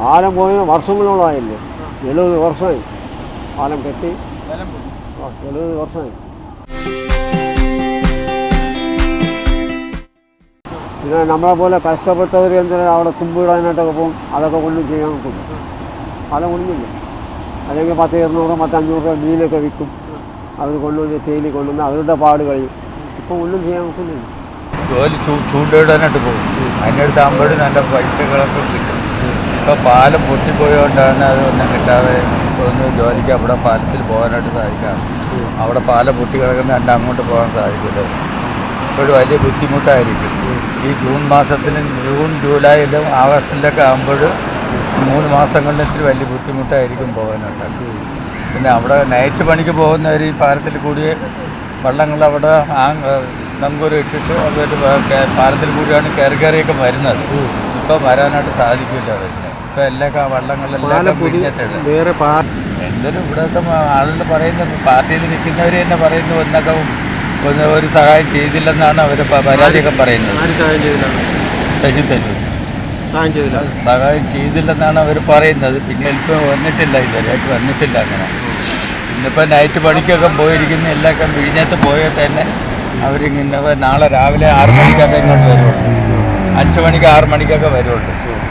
പാലം പോയ വർഷങ്ങളോളമായില്ലേ? എഴുപത് വർഷമായി. പാലം കെട്ടി. എഴുപത് വർഷമായി. പിന്നെ നമ്മളെ പോലെ കഷ്ടപ്പെട്ടവർ എന്തെങ്കിലും അവിടെ കുമ്പിടാനായിട്ടൊക്കെ പോകും? അതൊക്കെ കൊണ്ടും ചെയ്യാൻ കൊടുക്കും പാലം കൊണ്ടുമില്ല അല്ലെങ്കിൽ പത്ത് ഇരുന്നൂറ് പത്ത് അഞ്ഞൂറ് രൂപ മീനൊക്കെ വിൽക്കും. അവർ കൊണ്ടുവന്ന് തേയിലി കൊണ്ടുവന്ന് അവരുടെ പാട് കഴിയും. ഇപ്പം ഒന്നും ചെയ്യാൻ നോക്കുന്നില്ല ജോലി ചൂണ്ടയിടാനായിട്ട് പോകും. അതിനടുത്ത് ആകുമ്പോഴും നല്ല പൈസകളൊക്കെ കിട്ടും. ഇപ്പോൾ പാലം പൊട്ടിപ്പോയതുകൊണ്ടാണ് അത് ഒന്നും കിട്ടാതെ ഒന്ന് ജോലിക്ക് അവിടെ പാലത്തിൽ പോകാനായിട്ട് സാധിക്കാറ് അവിടെ പാലം പൊട്ടി കിടക്കുന്ന കണ്ട് അങ്ങോട്ട് പോകാൻ സാധിക്കില്ല. ഇപ്പോഴും വലിയ ബുദ്ധിമുട്ടായിരിക്കും. ഈ ജൂൺ മാസത്തിലും ജൂൺ ജൂലൈയിലും ആഗസ്റ്റിലൊക്കെ ആകുമ്പോൾ മൂന്ന് മാസം കൊണ്ട് ഇത്തിരി വലിയ ബുദ്ധിമുട്ടായിരിക്കും പോകാനായിട്ട്. പിന്നെ അവിടെ നൈറ്റ് പണിക്ക് പോകുന്നവർ ഈ പാലത്തിൽ കൂടി വള്ളങ്ങൾ അവിടെ ആ നങ്കൂരം ഇട്ടിട്ട് അവർ പാലത്തിൽ കൂടിയാണ് കയറി കയറിയൊക്കെ വരുന്നത്. ഇപ്പോൾ വരാനായിട്ട് സാധിക്കില്ല അവരിന് ഇപ്പോൾ എല്ലാ ക- വള്ളങ്ങളെല്ലാം പിടിഞ്ഞിട്ടുണ്ട് വേറെ എന്തൊരു ഇവിടുത്തെ ആളുകൾ പറയുന്നത് പാർട്ടിയിൽ നിൽക്കുന്നവർ തന്നെ പറയുന്നു എന്നൊക്കെ ഒന്ന് ഒരു സഹായം ചെയ്തില്ലെന്നാണ് അവർ പരാതിയൊക്കെ പറയുന്നത്. ശശി തരൂർ. സഹായം ചെയ്തില്ല. സഹായം ചെയ്തില്ലെന്നാണ് അവർ പറയുന്നത്. പിന്നെ ഇപ്പം വന്നിട്ടില്ല ഇതുവരെയായിട്ട് വന്നിട്ടില്ല അങ്ങനെ. ഇന്നിപ്പോൾ നൈറ്റ് പണിക്കൊക്കെ പോയിരിക്കുന്ന എല്ലാമൊക്കെ വിഴിഞ്ഞത്ത് പോയാൽ തന്നെ അവരിങ്ങനെ നാളെ രാവിലെ ആറ് മണിക്കൊക്കെ ഇങ്ങോട്ട് വരുള്ളൂ. അഞ്ച് മണിക്ക് ആറ് മണിക്കൊക്കെ വരുള്ളൂ.